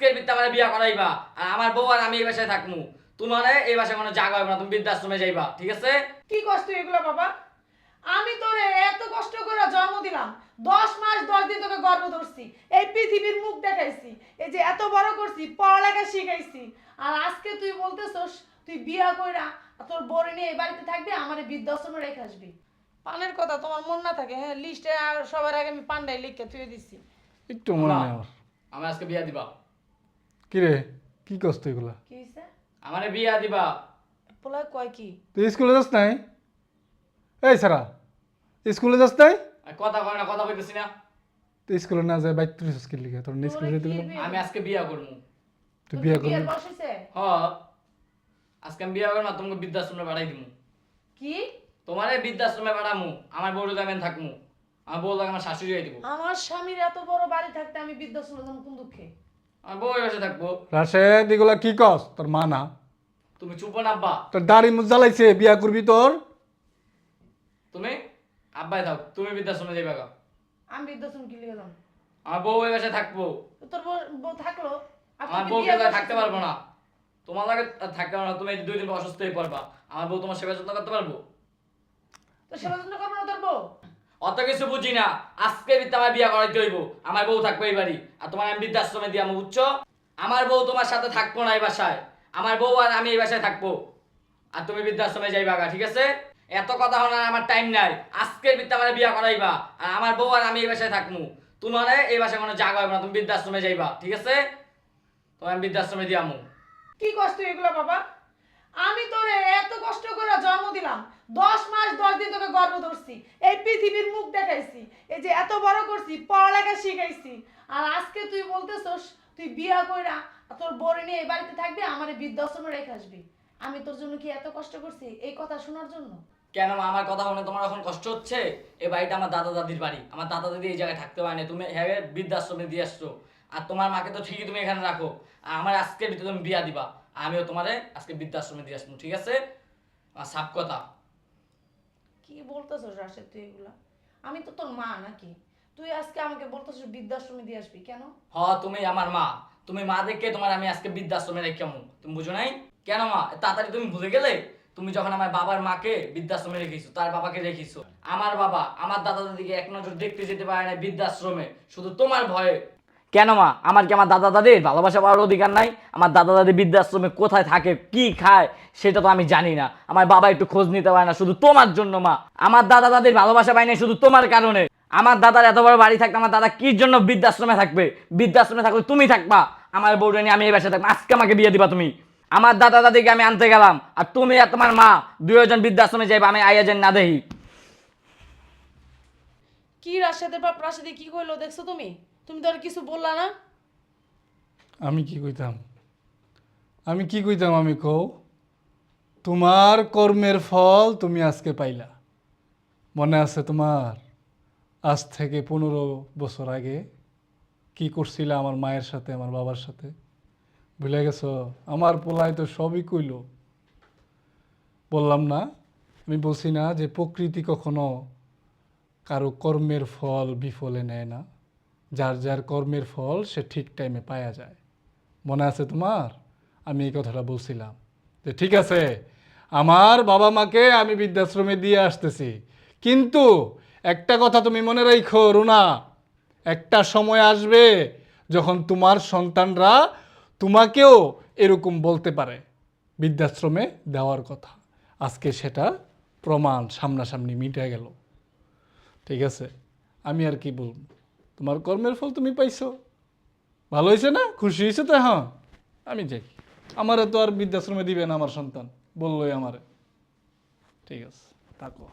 আজকের বিদ্যা আমার বিয়া করাইবা আর আমার বউ আর আমি এই বাসায় থাকমু। তোমার এই বাসায় কোনো জায়গা হবে না তুমি বৃদ্ধাশ্রমে যাইবা ঠিক আছে? কি কষ্ট এগুলো বাবা? আমি তোরে এত কষ্ট করে জন্ম দিলাম দশ মাস দশ দিন তোকে গর্ব ধরছি এই পৃথিবীর মুখ দেখাইছি এই যে এত বড় করছি পড়ালেখা শিখাইছি আর আজকে তুই বলতেছস তুই বিয়া কইরা আর তোর বরে নিয়ে এই বাড়িতে থাকবি আমার বৃদ্ধাশ্রমে রেখে আসবি। পানের কথা তোমার মন না থাকে হ্যাঁ লিস্টে সবার আগে আমি পান্ডাই লিখে তুই দিছি। একটু মনে আমার। আজকে বিয়া দিবা। কি রে কি কষ্ট এগুলা? কি হইছে? আমারে বিয়া দিবা। পোলা কয় কি? তুই স্কুলে যাস নাই? এই সারা স্কুলে যাস নাই? আর কথা কয় না কথা কইতেছি না। তুই স্কুলে না যায় বাইক তুই স্কুল লিখে তোর স্কুলে যেতে আমি আজকে বিয়া করব তুই বিয়ে করবি? হইছে? হ। আজকে আমি বিয়া করব না তোমাকে বৃদ্ধাশ্রমে পাঠাই দিমু। কি? তোমারে বৃদ্ধাশ্রমে পাঠামু আমার বউর আমি থাকমু। আমার বউ লাগে আমার শাশুড়ি হয়ে দিব। আমার স্বামীর এত বড় বাড়ি থাকতে আমি বৃদ্ধাশ্রমে যাব কোন দুঃখে? আমার বউ এই থাকব। রাশেদ এগুলা কি কস? তোর মা না। তুমি চুপ না আব্বা। তোর দাড়ি মুখ জ্বালাইছে বিয়া করবি তোর। তুমি? আব্বাই থাক তুমি বৃদ্ধাশ্রমে যাইবা গা। আমি বৃদ্ধাশ্রম কি লিখে যাব? আমার বউ এই বাসায় থাকব। তোর বউ- থাকল? আমার বউ? থাকতে পারব না। তোমার লাগে থাকতে পারব না তুমি দুই দিন অসুস্থ হয়ে পড়বা। আমার বউ তোমার সেবা যত্ন করতে পারব? তো সেবা যত্ন করব না তোর বউ? অত কিছু বুঝি না। আজকে আমার বিয়া করাইতে হইব। আমার বউ থাকবে এই বাড়ি। আর তোমার আমি বৃদ্ধাশ্রমে দিয়ে আমি উচ্চ আমার বউ তোমার সাথে থাকব না এই বাসায়। আমার বউ আর আমি এই বাসায় থাকব। আর তুমি বৃদ্ধাশ্রমে যাইবা গা, ঠিক আছে? এত কথা হওয়ার আমার টাইম নাই। আজকের বিদ্যা বিয়া করাইবা। আর আমার বউ আর আমি এই বাসায় থাকব। তোমার এই বাসায় কোনো জায়গা হবে না। তুমি বৃদ্ধাশ্রমে যাইবা, ঠিক আছে? তোমার আমি বৃদ্ধাশ্রমে দিয়ে আমু কি কষ্ট এগুলো, বাবা? আমি তোরে এত কষ্ট করে জন্ম দিলাম। দশ মাস, দশ দিন তোকে গর্ব ধরছি। এই পৃথিবীর মুখ দেখাইছি, এই যে এত বড় করছি, পড়ালেখা শিখাইছি। আর আজকে তুই বলতেছস, তুই বিয়া কইরা তোর বরে নিয়ে এই বাড়িতে থাকবি, আমার বৃদ্ধাশ্রমে রেখে আসবি। আমি তোর জন্য কি এত কষ্ট করছি? এই কথা শোনার জন্য? কেন আমার কথা শুনে তোমার এখন কষ্ট হচ্ছে? এই বাড়িটা আমার দাদা দাদির বাড়ি। আমার দাদা দাদি এই জায়গায় থাকতে পারে তুমি হ্যাঁ বৃদ্ধাশ্রমে দিয়ে আসছো। আর তোমার মাকে তো ঠিকই তুমি এখানে রাখো। আর আমার আজকে ভিতরে তুমি বিয়া দিবা। আমিও তোমারে আজকে বৃদ্ধাশ্রমে দিয়ে আসব, ঠিক আছে? আর সাপ কথা। কি বলতেছস রাশেদ তুই এগুলা? আমি তো তোর মা নাকি? তুই আজকে আমাকে বলতেছস বৃদ্ধাশ্রমে দিয়ে আসবি, কেন? হ, তুমি আমার মা। তুমি মা দেখে তোমার আমি আজকে বৃদ্ধাশ্রমে রেখে আমু তুমি বুঝো নাই? কেন মা? তাড়াতাড়ি তুমি ভুলে গেলে তুমি যখন আমার বাবার মাকে বৃদ্ধাশ্রমে রেখেছো, তার বাবাকে রেখেছো। আমার বাবা, আমার দাদা দাদিকে এক নজর দেখতে যেতে পারে না বৃদ্ধাশ্রমে। শুধু তোমার ভয়ে কেন মা? আমার কি আমার দাদা দাদির ভালোবাসা পাওয়ার অধিকার নাই? আমার দাদা দাদি বৃদ্ধাশ্রমে কোথায় থাকে, কি খায়, সেটা তো আমি জানি না। আমার বাবা একটু খোঁজ নিতে পারে না, শুধু তোমার জন্য মা। আমার দাদা দাদির ভালোবাসা পাই না শুধু তোমার কারণে। আমার দাদার এত বড় বাড়ি থাকতে আমার দাদা কি জন্য বৃদ্ধাশ্রমে থাকবে? বৃদ্ধাশ্রমে থাকলে তুমি থাকবা। আমার নিয়ে আমি এই বাসায় থাকব। আজকে আমাকে বিয়ে দিবা তুমি। আমার দাদা দাদিকে আমি আনতে গেলাম। আর তুমি আর তোমার মা দুইজন বৃদ্ধাশ্রমে যাইবা, আমি আয়োজন না দেই কি রাশেদের বাপ রাশেদি কি কইলো, দেখছ তুমি? তুমি তো আর কিছু বললা না। আমি কি কইতাম? আমি কি কইতাম আমি কও? তোমার কর্মের ফল তুমি আজকে পাইলা। মনে আছে তোমার? আজ থেকে পনেরো বছর আগে কি করছিলে আমার মায়ের সাথে, আমার বাবার সাথে? ভুলে গেছো? আমার পোলায় তো সবই কইল। বললাম না, আমি বলছি না যে প্রকৃতি কখনো কারও কর্মের ফল বিফলে নেয় না। যার যার কর্মের ফল সে ঠিক টাইমে পাওয়া যায়। মনে আছে তোমার? আমি এই কথাটা বলছিলাম যে, ঠিক আছে, আমার বাবা মাকে আমি বৃদ্ধাশ্রমে দিয়ে আসতেছি। কিন্তু একটা কথা তুমি মনে রাখো, রুনা, একটা সময় আসবে যখন তোমার সন্তানরা তোমাকেও এরকম বলতে পারে, বৃদ্ধাশ্রমে দেওয়ার কথা। আজকে সেটা প্রমাণ সামনাসামনি মিটে গেল। ঠিক আছে, আমি আর কি বলব? তোমার কর্মের ফল তুমি পাইছো। ভালো হয়েছে না? খুশি হয়েছে তো হ্যাঁ আমি যাই। আমারে তো আর বৃদ্ধাশ্রমে দিবে না আমার সন্তান, বললোই আমারে। ঠিক আছে, থাকো।